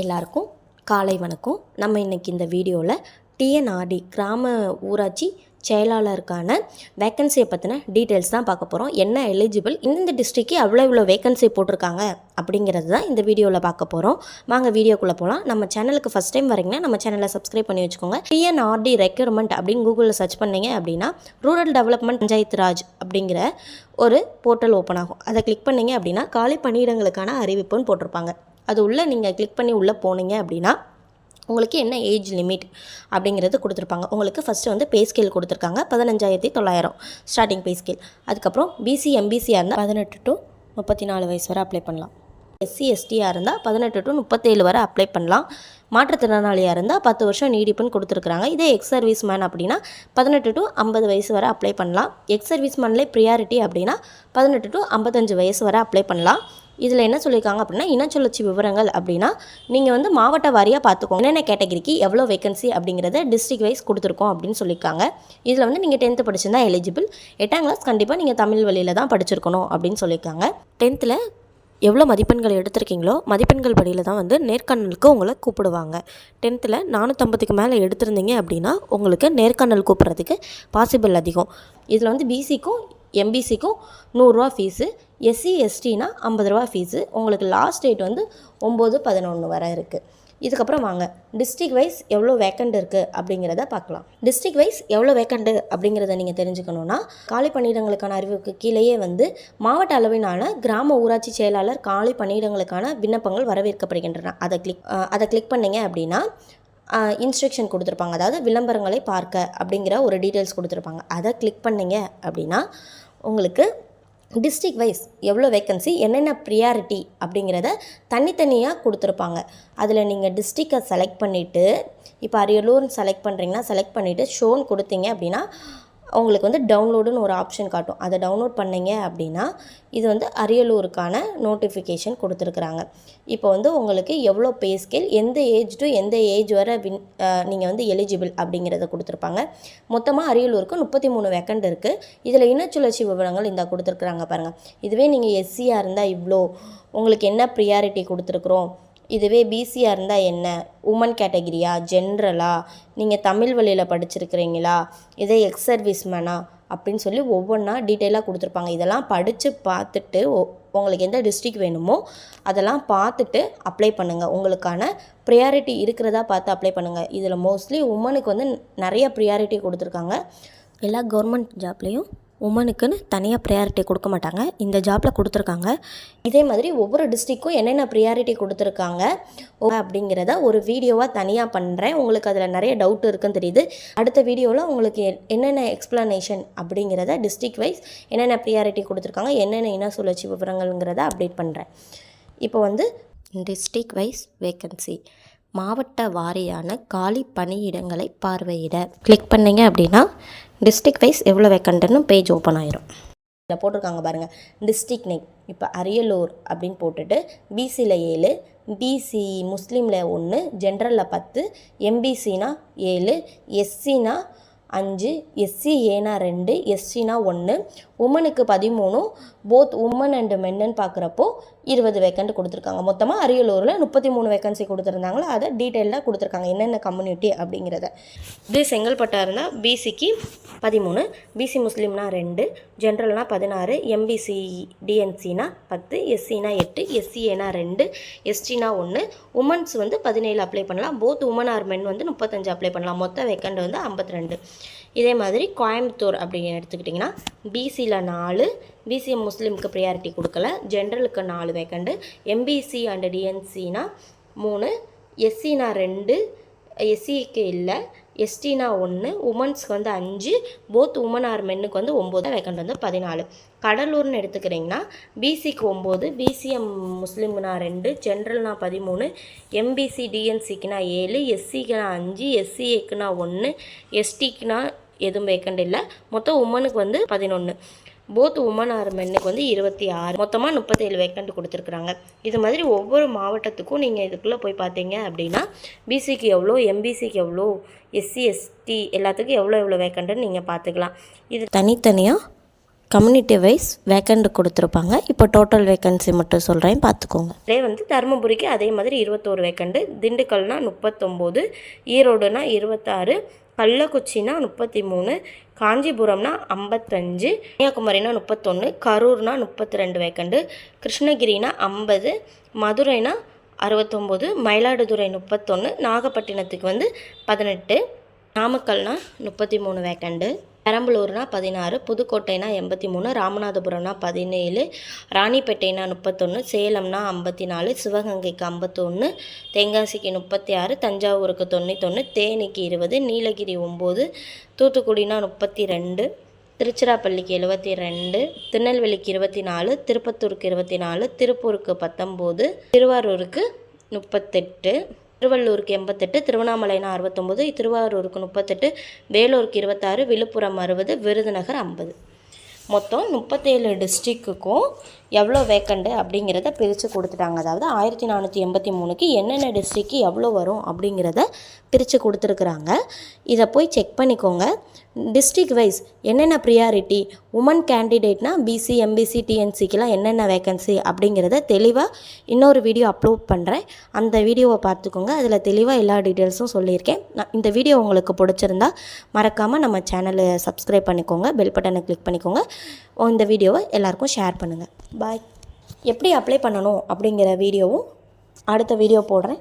எல்லாருக்கும் காலை வணக்கம் நம்ம இன்றைக்கி இந்த வீடியோவில் டிஎன்ஆர்டி கிராம ஊராட்சி செயலாளருக்கான வேக்கன்சியை பற்றின டீட்டெயில்ஸ் தான் பார்க்க போகிறோம் என்ன எலிஜிபிள் இந்தந்த டிஸ்ட்ரிக்கு அவ்வளோ இவ்வளோ வேக்கன்சி போட்டிருக்காங்க அப்படிங்கிறது தான் இந்த வீடியோவில் பார்க்க போகிறோம் வாங்க வீடியோக்குள்ளே போகலாம் நம்ம சேனலுக்கு ஃபஸ்ட் டைம் வரீங்கன்னா நம்ம சேனலை சப்ஸ்கிரைப் பண்ணி வச்சுக்கோங்க. டிஎன்ஆர்டி ரெக்யூர்மெண்ட் அப்படின்னு கூகுளில் சர்ச் பண்ணிங்க அப்படின்னா ரூரல் டெவலப்மெண்ட் பஞ்சாயத்து ராஜ் அப்படிங்கிற ஒரு போர்ட்டல் ஓப்பன் ஆகும். அதை கிளிக் பண்ணிங்க அப்படின்னா காலி பணியிடங்களுக்கான அறிவிப்புன்னு போட்டிருப்பாங்க. அது உள்ளே நீங்கள் கிளிக் பண்ணி உள்ளே போனீங்க அப்படின்னா உங்களுக்கு என்ன ஏஜ் லிமிட் அப்படிங்கிறது கொடுத்துருப்பாங்க. உங்களுக்கு ஃபஸ்ட்டு வந்து பே ஸ்கேல் கொடுத்துருக்காங்க. பதினஞ்சாயிரத்தி தொள்ளாயிரம் ஸ்டார்டிங் பே ஸ்கேல் அதுக்கப்புறம் பிசி எம்பிசியாக இருந்தால் பதினெட்டு டு முப்பத்தி நாலு வயசு வரை அப்ளை பண்ணலாம். எஸ்சி எஸ்டியாக இருந்தால் பதினெட்டு டு முப்பத்தேழு வரை அப்ளை பண்ணலாம். மாற்றுத்திறனாளியாக இருந்தால் பத்து வருஷம் நீடிப்புன்னு கொடுத்துருக்குறாங்க. இதே எக்ஸ் சர்வீஸ் மேன் அப்படின்னா பதினெட்டு டு ஐம்பது வயசு வரை அப்ளை பண்ணலாம். எக்ஸ் சர்வீஸ் மேன்லேயே ப்ரியாரிட்டி அப்படின்னா பதினெட்டு டு ஐம்பத்தஞ்சு வயசு வரை அப்ளை பண்ணலாம். இதில் என்ன சொல்லியிருக்காங்க அப்படின்னா இனச்சுழற்சி விவரங்கள் அப்படின்னா நீங்கள் வந்து மாவட்ட வாரியாக பார்த்துக்கோங்க. என்னென்ன கேட்டகரிக்கு எவ்வளோ வேகன்சி அப்படிங்கிறத டிஸ்ட்ரிக் வைஸ் கொடுத்துருக்கோம் அப்படின்னு சொல்லியிருக்காங்க. இதில் வந்து நீங்கள் டென்த்து படிச்சிருந்தா எலிஜிபிள் எட்டாம் கிளாஸ் கண்டிப்பாக நீங்கள் தமிழ் வழியில் தான் படிச்சிருக்கணும் அப்படின்னு சொல்லியிருக்காங்க. டென்த்தில் எவ்வளோ மதிப்பெண்கள் எடுத்திருக்கீங்களோ மதிப்பெண்கள் படியில் தான் வந்து நேர்காணலுக்கு உங்களை கூப்பிடுவாங்க. டென்த்தில் நானூற்றம்பதுக்கு மேலே எடுத்திருந்தீங்க அப்படின்னா உங்களுக்கு நேர்காணல் கூப்பிட்றதுக்கு பாசிபிள் அதிகம். இதில் வந்து பிசிக்கும் எம்பிசிக்கும் நூறுரூவா ஃபீஸு எஸ்சி எஸ்டினா ஐம்பது ரூபா ஃபீஸு உங்களுக்கு லாஸ்ட் டேட் வந்து ஒம்பது பதினொன்று வரை இருக்குது இதுக்கப்புறம் வாங்க. டிஸ்ட்ரிக் வைஸ் எவ்வளோ வேக்கண்ட் இருக்குது அப்படிங்கிறத பார்க்கலாம். டிஸ்ட்ரிக் வைஸ் எவ்வளோ வேக்கண்ட் அப்படிங்கிறத நீங்கள் தெரிஞ்சுக்கணுன்னா காலி பணியிடங்களுக்கான அறிவுக்கு கீழேயே வந்து மாவட்ட அளவிலான கிராம ஊராட்சி செயலாளர் காலி பணியிடங்களுக்கான விண்ணப்பங்கள் வரவேற்கப்படுகின்றன. அதை கிளிக் அதை கிளிக் பண்ணிங்க அப்படின்னா இன்ஸ்ட்ரக்ஷன் கொடுத்துருப்பாங்க. அதாவது விளம்பரங்களை பார்க்க அப்படிங்கிற ஒரு டீட்டெயில்ஸ் கொடுத்துருப்பாங்க. அதை கிளிக் பண்ணிங்க அப்படின்னா உங்களுக்கு டிஸ்ட்ரிக் வைஸ் எவ்வளோ வேக்கன்சி என்னென்ன ப்ரியாரிட்டி அப்படிங்கிறத தனித்தனியாக கொடுத்துருப்பாங்க. அதில் நீங்கள் டிஸ்ட்ரிக்கை செலக்ட் பண்ணிவிட்டு இப்போ அரியலூர்னு செலக்ட் பண்ணுறீங்கன்னா செலக்ட் பண்ணிவிட்டு ஷோன் கொடுத்தீங்க அப்படின்னா உங்களுக்கு வந்து டவுன்லோடுன்னு ஒரு ஆப்ஷன் காட்டும். அதை டவுன்லோட் பண்ணிங்க அப்படின்னா இது வந்து அரியலூருக்கான நோட்டிஃபிகேஷன் கொடுத்துருக்குறாங்க. இப்போ வந்து உங்களுக்கு எவ்வளோ பே ஸ்கேல் எந்த ஏஜ் டு எந்த ஏஜ் வரை வின் நீங்கள் வந்து எலிஜிபிள் அப்படிங்கிறத கொடுத்துருப்பாங்க. மொத்தமாக அரியலூருக்கு முப்பத்தி மூணு வேக்கண்ட் இருக்குது இதில் இனச்சுழற்சி விவரங்கள் இந்த கொடுத்துருக்குறாங்க பாருங்கள் இதுவே நீங்கள் எஸ்சியாக இருந்தால் இவ்வளோ உங்களுக்கு என்ன ப்ரியாரிட்டி கொடுத்துருக்குறோம்? இதுவே பிசியாக இருந்தால் என்ன? உமன் கேட்டகிரியா ஜென்ரலா நீங்கள் தமிழ் வழியில் படிச்சிருக்கிறீங்களா? இதே எக்ஸ் சர்வீஸ் மேனா அப்படின்னு சொல்லி ஒவ்வொன்றா டீட்டெயிலாக கொடுத்துருப்பாங்க. இதெல்லாம் படித்து பார்த்துட்டு உங்களுக்கு எந்த டிஸ்ட்ரிக் வேணுமோ அதெல்லாம் பார்த்துட்டு அப்ளை பண்ணுங்கள் உங்களுக்கான ப்ரியாரிட்டி இருக்கிறதா பார்த்து அப்ளை பண்ணுங்கள் இதில் மோஸ்ட்லி உமனுக்கு வந்து நிறைய ப்ரியாரிட்டி கொடுத்துருக்காங்க. எல்லா கவர்மெண்ட் ஜாப்லேயும் உமனுக்குன்னு தனியாக ப்ரியாரிட்டி கொடுக்க மாட்டாங்க. இந்த ஜாப்பில் கொடுத்துருக்காங்க. இதே மாதிரி ஒவ்வொரு டிஸ்ட்ரிக்கும் என்னென்ன ப்ரியாரிட்டி கொடுத்துருக்காங்க? ஓ- அப்படிங்கிறத ஒரு வீடியோவாக தனியாக பண்ணுறேன் உங்களுக்கு அதில் நிறைய டவுட் இருக்குன்னு தெரியுது. அடுத்த வீடியோவில் உங்களுக்கு எ- என்னென்ன எக்ஸ்ப்ளனேஷன் அப்படிங்கிறத டிஸ்ட்ரிக் வைஸ் என்னென்ன ப்ரியாரிட்டி கொடுத்துருக்காங்க என்னென்ன இன சுழற்சி விவரங்கள்ங்கிறத அப்டேட் பண்ணுறேன் இப்போ வந்து டிஸ்ட்ரிக் வைஸ் வேக்கன்சி மாவட்ட வாரியான காலி பணியிடங்களை பார்வையிட. கிளிக் பண்ணீங்க அப்படின்னா டிஸ்ட்ரிக் வைஸ் எவ்வளோ வேக்கண்ட்டுன்னு பேஜ் ஓப்பன் ஆயிரும். இதில் போட்டிருக்காங்க பாருங்கள் டிஸ்ட்ரிக் நேம் இப்போ அரியலூர் அப்படின்னு போட்டுட்டு பிசியில் ஏழு பிசி முஸ்லீமில் ஒன்று ஜென்ரலில் பத்து எம்பிசினா ஏழு எஸ்சினா அஞ்சு எஸ்சி ஏனா ரெண்டு எஸ்சினா ஒன்று உமனுக்கு பதிமூணு போத் உமன் அண்டு மென்னு பார்க்குறப்போ இருபது வேக்கண்ட் கொடுத்துருக்காங்க. மொத்தமாக அரியலூரில் முப்பத்தி மூணு வேக்கன்சி கொடுத்துருந்தாங்களோ? அதை டீட்டெயிலாக கொடுத்துருக்காங்க. என்னென்ன கம்யூனிட்டி அப்படிங்கிறத. இதே செங்கல்பட்டா இருந்தால் பிசிக்கு பதிமூணு பிசி முஸ்லீம்னா ரெண்டு ஜென்ரல்னா பதினாறு எம்பிசி டிஎன்சினா பத்து எஸ்சினா எட்டு எஸ்சிஏனா ரெண்டு எஸ்டினா ஒன்று உமன்ஸ் வந்து பதினேழு அப்ளை பண்ணலாம். போத் உமன் ஆர் மென் வந்து முப்பத்தஞ்சு அப்ளை பண்ணலாம். மொத்த வேக்கண்ட் வந்து ஐம்பத்தி ரெண்டு. இதே மாதிரி கோயம்புத்தூர் அப்படின்னு எடுத்துக்கிட்டிங்கன்னா பிசியில் நாலு பிசிஎம் முஸ்லீமுக்கு ப்ரியாரிட்டி கொடுக்கல. ஜென்ரலுக்கு நாலு வேக்கண்டு எம்பிசி அண்டு டிஎன்சினா மூணு எஸ்சினா ரெண்டு எஸ்சிக்கு இல்லை எஸ்டினா ஒன்று உமன்ஸ்க்கு வந்து அஞ்சு போத் உமன் ஆர் மென்னுக்கு வந்து ஒம்பது வேக்கண்ட் வந்து பதினாலு. கடலூர்னு எடுத்துக்கிறீங்கன்னா பிசிக்கு ஒம்பது பிசிஎம் முஸ்லீம்னா ரெண்டு ஜென்ரல்னா பதிமூணு எம்பிசி டிஎன்சிக்குனா ஏழு எஸ்சிக்குனா அஞ்சு எஸ்சிஏக்குனா ஒன்று எஸ்டிக்குனா எதுவும் வேக்கண்ட் இல்லை. மொத்தம் உமனுக்கு வந்து பதினொன்று போத் உமன் ஆர் மென்னுக்கு வந்து இருபத்தி ஆறு. மொத்தமாக முப்பத்தேழு வேக்கண்ட் கொடுத்துருக்குறாங்க. இது மாதிரி ஒவ்வொரு மாவட்டத்துக்கும் நீங்கள் இதுக்குள்ளே போய் பார்த்தீங்க அப்படின்னா பிசிக்கு எவ்வளோ எம்பிசிக்கு எவ்வளோ எஸ்சி எஸ்டி எல்லாத்துக்கும் எவ்வளோ எவ்வளோ வேக்கண்ட்டுன்னு நீங்கள் பார்த்துக்கலாம் இது தனித்தனியாக கம்யூனிட்டி வைஸ் வேக்கண்ட் கொடுத்துருப்பாங்க. இப்போ டோட்டல் வேக்கன்சி மட்டும் சொல்கிறேன் பார்த்துக்கோங்க அதே வந்து தருமபுரிக்கு அதே மாதிரி இருபத்தோரு வேக்கண்டு திண்டுக்கல்னால் முப்பத்தொம்போது ஈரோடுனா இருபத்தாறு கள்ளக்குச்சினா முப்பத்தி மூணு காஞ்சிபுரம்னா ஐம்பத்தஞ்சு கன்னியாகுமரினா முப்பத்தொன்று கரூர்னா முப்பத்தி ரெண்டு வேக்கண்டு கிருஷ்ணகிரினா ஐம்பது மதுரைனா அறுபத்தொம்போது மயிலாடுதுறை முப்பத்தொன்று நாகப்பட்டினத்துக்கு வந்து பதினெட்டு நாமக்கல்னா முப்பத்தி மூணு வேக்கண்டு. பெரம்பலூர்னா பதினாறு புதுக்கோட்டைனா எண்பத்தி மூணு ராமநாதபுரம்னா பதினேழு ராணிப்பேட்டைனா முப்பத்தொன்று சேலம்னா ஐம்பத்தி நாலு சிவகங்கைக்கு ஐம்பத்தொன்று தென்காசிக்கு முப்பத்தி ஆறு தஞ்சாவூருக்கு தொண்ணூத்தொன்று தேனிக்கு இருபது நீலகிரி ஒம்பது தூத்துக்குடினா முப்பத்தி ரெண்டு திருச்சிராப்பள்ளிக்கு எழுபத்தி ரெண்டு திருநெல்வேலிக்கு இருபத்தி நாலு திருப்பத்தூருக்கு இருபத்தி நாலு திருப்பூருக்கு பத்தொம்போது திருவாரூருக்கு முப்பத்தெட்டு. திருவள்ளூருக்கு எண்பத்தெட்டு திருவண்ணாமலைனா அறுபத்தொம்போது திருவாரூருக்கு முப்பத்தெட்டு வேலூருக்கு இருபத்தாறு விழுப்புரம் அறுபது விருதுநகர் ஐம்பது. மொத்தம் முப்பத்தேழு டிஸ்ட்ரிக்குக்கும் எவ்வளோ வேக்கண்டு அப்படிங்கிறத பிரித்து கொடுத்துட்டாங்க. அதாவது ஆயிரத்தி நானூற்றி எண்பத்தி மூணுக்கு என்னென்ன டிஸ்ட்ரிக்கு எவ்வளோ வரும் அப்படிங்கிறத பிரித்து கொடுத்துருக்குறாங்க. இதை போய் செக் பண்ணிக்கோங்க. டிஸ்ட்ரிக் வைஸ் என்னென்ன ப்ரியாரிட்டி உமன் கேண்டிடேட்னா பிசி எம்பிசி டிஎன்சிக்கெலாம் என்னென்ன வேக்கன்சி அப்படிங்கிறத தெளிவாக இன்னொரு வீடியோ அப்லோட் பண்ணுறேன் அந்த வீடியோவை பார்த்துக்கோங்க. அதில் தெளிவாக எல்லா டீட்டெயில்ஸும் சொல்லியிருக்கேன். நான் இந்த வீடியோ உங்களுக்கு பிடிச்சிருந்தா மறக்காமல் நம்ம சேனலை சப்ஸ்கிரைப் பண்ணிக்கோங்க. பெல் பட்டனை கிளிக் பண்ணிக்கோங்க. இந்த வீடியோவை எல்லாருக்கும் ஷேர் பண்ணுங்கள் பாய் எப்படி அப்ளை பண்ணணும் அப்படிங்கிற வீடியோவும் அடுத்த வீடியோ போடுறேன்.